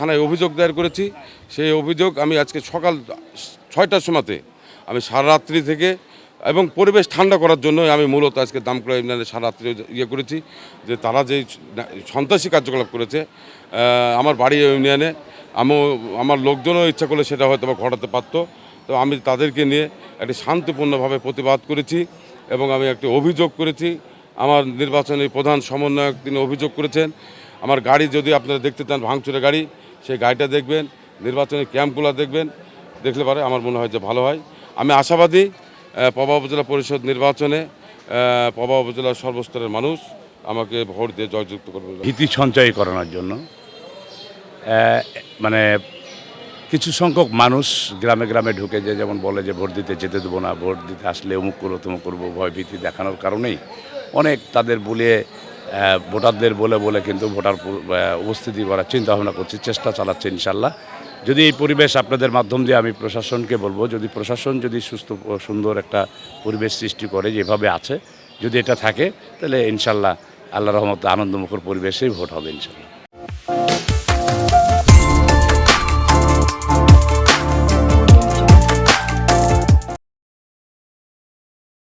থানায় অভিযোগ দায়ের করেছি। সেই অভিযোগ আমি আজকে সকাল ছয়টার সময়তে আমি সারা রাত্রি থেকে এবং পরিবেশ ঠান্ডা করার জন্য আমি মূলত আজকে দামকুড়া ইউনিয়নে সারা রাত্রি ইয়ে করেছি যে তারা যে সন্ত্রাসী কার্যকলাপ করেছে আমার বাড়ি ইউনিয়নে আমিও আমার লোকজনও ইচ্ছা করলে সেটা হয়তো বা ঘটাতে পারতো। তো আমি তাদেরকে নিয়ে একটি শান্তিপূর্ণভাবে প্রতিবাদ করেছি এবং আমি একটি অভিযোগ করেছি। আমার নির্বাচনী প্রধান সমন্বয়ক তিনি অভিযোগ করেছেন। আমার গাড়ি যদি আপনারা দেখতে চান, ভাঙচুরের গাড়ি সেই গাড়িটা দেখবেন, নির্বাচনী ক্যাম্পগুলো দেখবেন, দেখলে পারে আমার মনে হয় যে ভালো হয়। আমি আশাবাদী পবা উপজেলা পরিষদ নির্বাচনে পবা উপজেলার সর্বস্তরের মানুষ আমাকে ভোট দিয়ে জয়যুক্ত করবে। ভীতি সঞ্চয় করানোর জন্য মানে কিছু সংখ্যক মানুষ গ্রামে গ্রামে ঢুকে যে যেমন বলে যে ভোট দিতে যেতে দেবো না, ভোট দিতে আসলে অমুক করব, তমুক করব, ভয় ভীতি দেখানোর কারণেই অনেক তাদের বলে ভোটারদের বলে বলে কিন্তু ভোটার উপস্থিতি করার চিন্তা ভাবনা করছি, চেষ্টা চালাচ্ছে ইনশাল্লাহ। যদি এই পরিবেশ আপনাদের মাধ্যম দিয়ে আমি প্রশাসনকে বলব, যদি প্রশাসন যদি সুস্থ সুন্দর একটা পরিবেশ সৃষ্টি করে, যেভাবে আছে, যদি এটা থাকে, তাহলে ইনশাল্লাহ আল্লাহ রহমত আনন্দমুখর পরিবেশেই ভোট হবে ইনশাল্লাহ।